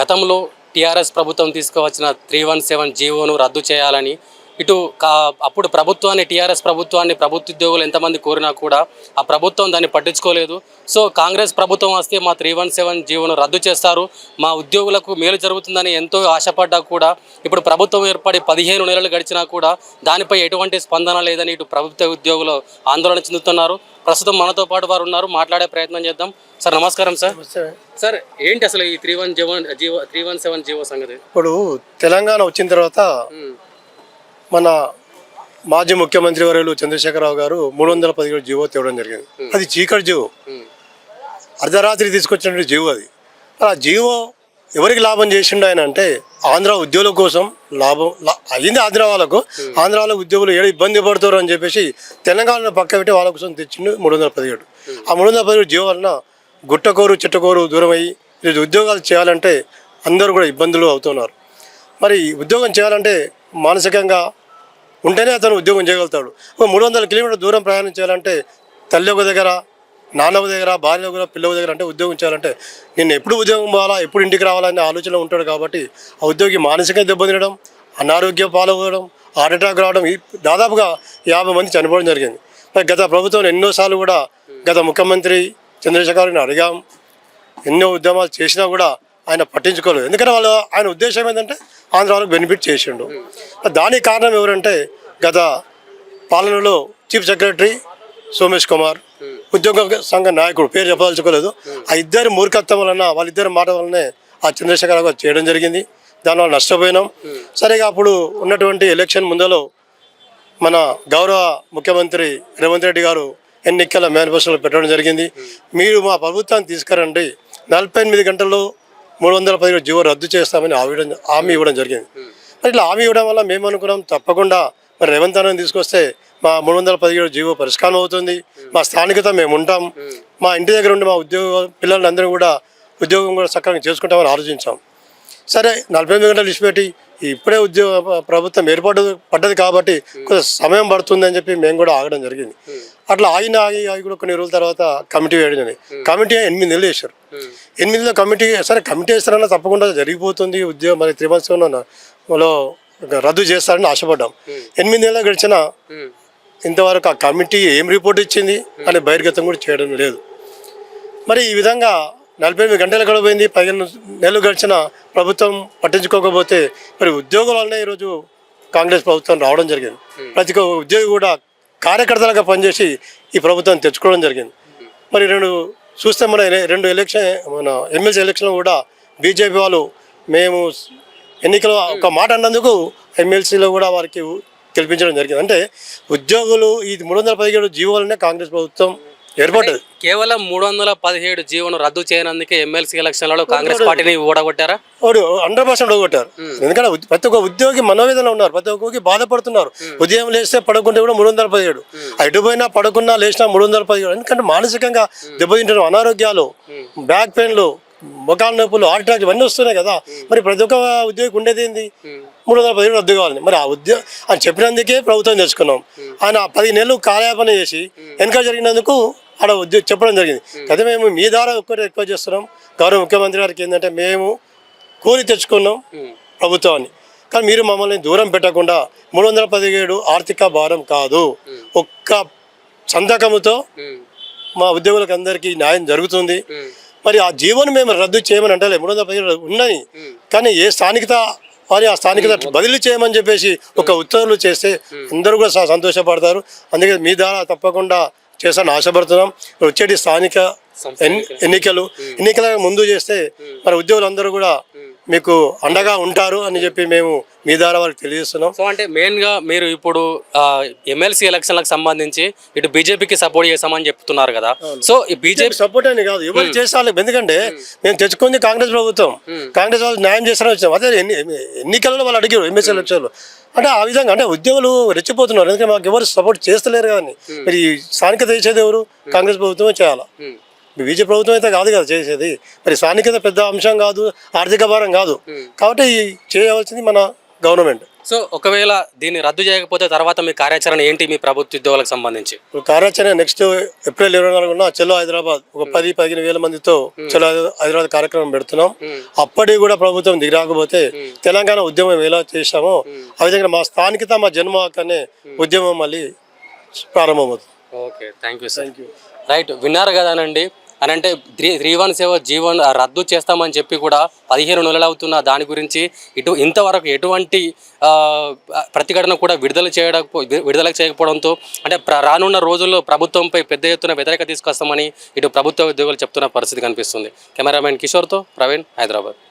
గతంలో టీఆర్ఎస్ ప్రభుత్వం తీసుకువచ్చిన త్రీ వన్ సెవెన్ జీవోను రద్దు చేయాలని ఇటు అప్పుడు ప్రభుత్వాన్ని టీఆర్ఎస్ ప్రభుత్వాన్ని ప్రభుత్వ ఉద్యోగులు ఎంతమంది కోరినా కూడా ఆ ప్రభుత్వం దాన్ని పట్టించుకోలేదు. సో కాంగ్రెస్ ప్రభుత్వం వస్తే మా త్రీ వన్ సెవెన్ జీవోను రద్దు చేస్తారు. మా ఉద్యోగులకు మేలు జరుగుతుందని ఎంతో ఆశపడ్డా కూడా ఇప్పుడు ప్రభుత్వం ఏర్పడి పదిహేను నెలలు గడిచినా కూడా దానిపై ఎటువంటి స్పందన లేదని ఇటు ప్రభుత్వ ఉద్యోగులు ఆందోళన చెందుతున్నారు. ప్రస్తుతం మనతో పాటు వారు ఉన్నారు. మాట్లాడే ప్రయత్నం చేద్దాం. సార్ నమస్కారం సార్. సార్ ఏంటి అసలు ఈ three one GO GO three one seven GO సంగతి? ఇప్పుడు తెలంగాణ వచ్చిన తర్వాత మన మాజీ ముఖ్యమంత్రి వర్యులు చంద్రశేఖరరావు గారు మూడు వందల పదిహేడు జీవో తేవడం జరిగింది. అది చీకటి జీవో. ఉమ్, అర్ధరాత్రి తీసుకొచ్చినటువంటి జీవో అది. ఆ జీవో ఎవరికి లాభం చేసిండు ఆయన అంటే ఆంధ్ర ఉద్యోగుల కోసం లాభం అయింది ఆంధ్ర వాళ్ళకు. ఆంధ్ర వాళ్ళ ఉద్యోగులు ఏడు ఇబ్బంది పడతారు అని చెప్పేసి తెలంగాణను పక్క పెట్టి వాళ్ళ కోసం తెచ్చిండు మూడు వందల పదిహేడు. ఆ మూడు వందల పదిహేడు జీవో వలన గుట్టకోరు చిట్టకోరు దూరం అయ్యి ఈరోజు ఉద్యోగాలు చేయాలంటే అందరూ కూడా ఇబ్బందులు అవుతున్నారు. మరి ఉద్యోగం చేయాలంటే మానసికంగా ఉంటేనే అతను ఉద్యోగం చేయగలుగుతాడు. మూడు వందల కిలోమీటర్ దూరం ప్రయాణం చేయాలంటే తల్లి ఒక దగ్గర నాన్న ఒక దగ్గర భార్య ఒక దగ్గర పిల్ల ఒక దగ్గర అంటే ఉద్యోగం చేయాలంటే నేను ఎప్పుడు ఉద్యోగం పోవాలా ఎప్పుడు ఇంటికి రావాలనే ఆలోచన ఉంటాడు కాబట్టి ఆ ఉద్యోగి మానసికంగా దెబ్బతినడం అనారోగ్య పాలవ్వడం హార్ట్ అటాక్ రావడం ఈ దాదాపుగా యాభై మంది చనిపోవడం జరిగింది. మరి గత ప్రభుత్వం ఎన్నోసార్లు కూడా గత ముఖ్యమంత్రి చంద్రశేఖర్ గారిని అడిగాం. ఎన్నో ఉద్యమాలు చేసినా కూడా ఆయన పట్టించుకోలేదు. ఎందుకంటే వాళ్ళు ఆయన ఉద్దేశం ఏంటంటే ఆంధ్రాలకు బెనిఫిట్ చేసిండు. దానికి కారణం ఎవరంటే గత పాలనలో చీఫ్ సెక్రటరీ సోమేష్ కుమార్ ఉద్యోగ సంఘ నాయకుడు పేరు చెప్పదలుచుకోలేదు. ఆ ఇద్దరి మూర్ఖత్వం వలన వాళ్ళిద్దరి మాట వలనే ఆ చంద్రశేఖర్ గారు చేయడం జరిగింది. దానివల్ల నష్టపోయినాం. సరిగా అప్పుడు ఉన్నటువంటి ఎలక్షన్ ముందలో మన గౌరవ ముఖ్యమంత్రి రేవంత్ రెడ్డి గారు ఎన్నికల మేనిఫెస్టోలో పెట్టడం జరిగింది. మీరు మా ప్రభుత్వాన్ని తీసుకురండి. నలభై ఎనిమిది గంటల్లో మూడు వందల పదిహేడు జీవో రద్దు చేస్తామని ఆవిడ హామీ ఇవ్వడం జరిగింది. మరి ఇట్లా హామీ ఇవ్వడం వల్ల మేము అనుకున్నాం తప్పకుండా మరి రేవంత్ అన్నని తీసుకొస్తే మా మూడు వందల పదిహేడు జీవో పరిష్కారం అవుతుంది. మా స్థానికత మేము ఉంటాం మా ఇంటి దగ్గర ఉండి మా ఉద్యోగ పిల్లలందరూ కూడా ఉద్యోగం కూడా సక్రమంగా చేసుకుంటామని ఆలోచించాం. సరే నలభై ఎనిమిది గంటలు ఇచ్చిపెట్టి ఇప్పుడే ఉద్యోగ ప్రభుత్వం ఏర్పాటు పడ్డది కాబట్టి కొంచెం సమయం పడుతుంది అని చెప్పి మేము కూడా ఆగడం జరిగింది. అట్లా ఆగిన ఆగి ఆగి కూడా కొన్ని రోజుల తర్వాత కమిటీ వేయడం కమిటీ ఎనిమిది నెలలు వేశారు ఎనిమిదిలో కమిటీ సరే కమిటీ వేస్తారన్నా తప్పకుండా జరిగిపోతుంది ఉద్యోగం మరి త్రీ మంత్స్లో రద్దు చేస్తారని ఆశపడ్డాం. ఎనిమిది నెలలు గడిచిన ఇంతవరకు ఆ కమిటీ ఏం రిపోర్ట్ ఇచ్చింది అని బహిర్గతం కూడా చేయడం లేదు. మరి ఈ విధంగా నలభై ఎనిమిది గంటలు గడిపోయింది పదిహేను నెలలు గడిచిన ప్రభుత్వం పట్టించుకోకపోతే మరి ఉద్యోగుల వల్లనే ఈరోజు కాంగ్రెస్ ప్రభుత్వం రావడం జరిగింది. ప్రతి ఒక్క ఉద్యోగి కూడా కార్యకర్తలుగా పనిచేసి ఈ ప్రభుత్వం తెచ్చుకోవడం జరిగింది. మరి రెండు చూస్తే మన రెండు ఎలక్షన్ మన ఎమ్మెల్సీ ఎలక్షన్లో కూడా బీజేపీ వాళ్ళు మేము ఎన్నికలు ఒక మాట అన్నందుకు ఎమ్మెల్సీలో కూడా వారికి గెలిపించడం జరిగింది. అంటే ఉద్యోగులు ఈ మూడు వందల పదిహేడు జీవోలనే కాంగ్రెస్ ప్రభుత్వం ఏర్పడ్డది కేవలం మూడు వందల పదిహేడు జీవోను రద్దు చేయనందుకే ఎమ్మెల్సీ ఎలక్షన్లలో కాంగ్రెస్ పార్టీని ఓడగొట్టారా వాడు హండ్రెడ్ పర్సెంట్ కొట్టారు ఎందుకంటే ప్రతి ఒక్క ఉద్యోగి మనోవేదన ఉన్నారు. ప్రతి ఒక్కరికి బాధపడుతున్నారు. ఉదయం లేస్తే పడుకుంటే కూడా మూడు వందల పదిహేడు. ఎటు పోయినా పడుకున్నా లేచినా మూడు వందల పదిహేడు. ఎందుకంటే మానసికంగా దెబ్బతింటున్న. అనారోగ్యాలు బ్యాక్ పెయిన్లు మొఖాల నొప్పులు హార్ట్ అటాక్ ఇవన్నీ వస్తున్నాయి కదా. మరి ప్రతి ఒక్క ఉద్యోగికి ఉండేది ఏంది? మూడు వందల పదిహేడు రద్దు కావాలని మరి ఆ ఉద్యోగం అని చెప్పినందుకే ప్రభుత్వం తెచ్చుకున్నాం. ఆయన పది నెలలు కాలయాపన చేసి వెనక జరిగినందుకు ఆడ ఉద్యోగం చెప్పడం జరిగింది. అయితే మేము మీ ద్వారా ఒక్కటి ఎక్కువ చేస్తున్నాం. గౌరవ ముఖ్యమంత్రి గారికి ఏంటంటే మేము కూలి తెచ్చుకున్నాం ప్రభుత్వాన్ని. కానీ మీరు మమ్మల్ని దూరం పెట్టకుండా మూడు వందల పదిహేడు ఆర్థిక భారం కాదు. ఒక్క సంతకముతో మా ఉద్యోగులకు అందరికీ న్యాయం జరుగుతుంది. మరి ఆ జీవోని మేము రద్దు చేయమని అంటలే మూడు వందల పదిహేడు ఉన్నాయి. కానీ ఏ స్థానికత వారి ఆ స్థానికత బదిలీ చేయమని చెప్పేసి ఒక ఉత్తర్వులు చేస్తే అందరూ కూడా సంతోషపడతారు. అందుకే మీ ద్వారా తప్పకుండా చేస్తాను ఆశపడుతున్నాం. వచ్చేటి స్థానిక ఎన్ని- ఎన్నికలు. ఎన్నికల ముందు చేస్తే మరి ఉద్యోగులందరూ కూడా మీకు అండగా ఉంటారు అని చెప్పి మేము మీ ద్వారా వారికి తెలియజేస్తున్నాం. సో అంటే మెయిన్గా మీరు ఇప్పుడు ఎమ్మెల్సీ ఎలక్షన్లకు సంబంధించి ఇటు బీజేపీకి సపోర్ట్ చేస్తామని చెప్తున్నారు కదా. సో ఈ బీజేపీ సపోర్ట్ అని కాదు. ఎవరు చేసాలి ఎందుకంటే మేము తెచ్చుకుంది కాంగ్రెస్ ప్రభుత్వం. కాంగ్రెస్ వాళ్ళు న్యాయం చేస్తారని వచ్చాం అదే ఎన్ని ఎన్నికలలో వాళ్ళు అడిగారు ఎమ్మెల్సీ ఎలక్షన్లో. అంటే ఆ విధంగా అంటే ఉద్యోగులు రెచ్చిపోతున్నారు. ఎందుకంటే మాకు ఎవరు సపోర్ట్ చేస్తలేరు కానీ మరి ఈ స్థానికత చేసేది ఎవరు? కాంగ్రెస్ ప్రభుత్వమే చేయాలి? బీజేపీ ప్రభుత్వం అయితే కాదు కదా చేసేది. మరి స్థానికత పెద్ద అంశం కాదు ఆర్థిక భారం కాదు. కాబట్టి చేయవలసింది మన గవర్నమెంట్. సో ఒకవేళ దీన్ని రద్దు చేయకపోతే తర్వాత మీ కార్యాచరణ ఏంటి మీ ప్రభుత్వ ఉద్యోగులకు సంబంధించి? కార్యాచరణ నెక్స్ట్ ఏప్రిల్ ఇరవై నాలుగున చెలో హైదరాబాద్ ఒక పది పదిహేను వేల మందితో చెలో హైదరాబాద్ కార్యక్రమం పెడుతున్నాం. అప్పటికి కూడా ప్రభుత్వం దిగిరాకపోతే తెలంగాణ ఉద్యమం ఎలా చేశామో ఆ విధంగా మా స్థానికత మా జన్మ హక్కు అనే ఉద్యమం మళ్ళీ ప్రారంభమవుతుంది. Okay thank you sir right విన్నారు కదానండి అని అంటే త్రీ త్రీ వన్ సేవ జీవన్ రద్దు చేస్తామని చెప్పి కూడా పదిహేను నెలలు అవుతున్న దాని గురించి ఇటు ఇంతవరకు ఎటువంటి ప్రతిఘటన కూడా విడుదల చేయడం విడుదల చేయకపోవడంతో అంటే రానున్న రోజుల్లో ప్రభుత్వంపై పెద్ద ఎత్తున వ్యతిరేకత తీసుకొస్తామని ఇటు ప్రభుత్వ ఉద్యోగులు చెప్తున్న పరిస్థితి కనిపిస్తుంది. కెమెరామెన్ కిషోర్తో ప్రవీణ్ హైదరాబాద్.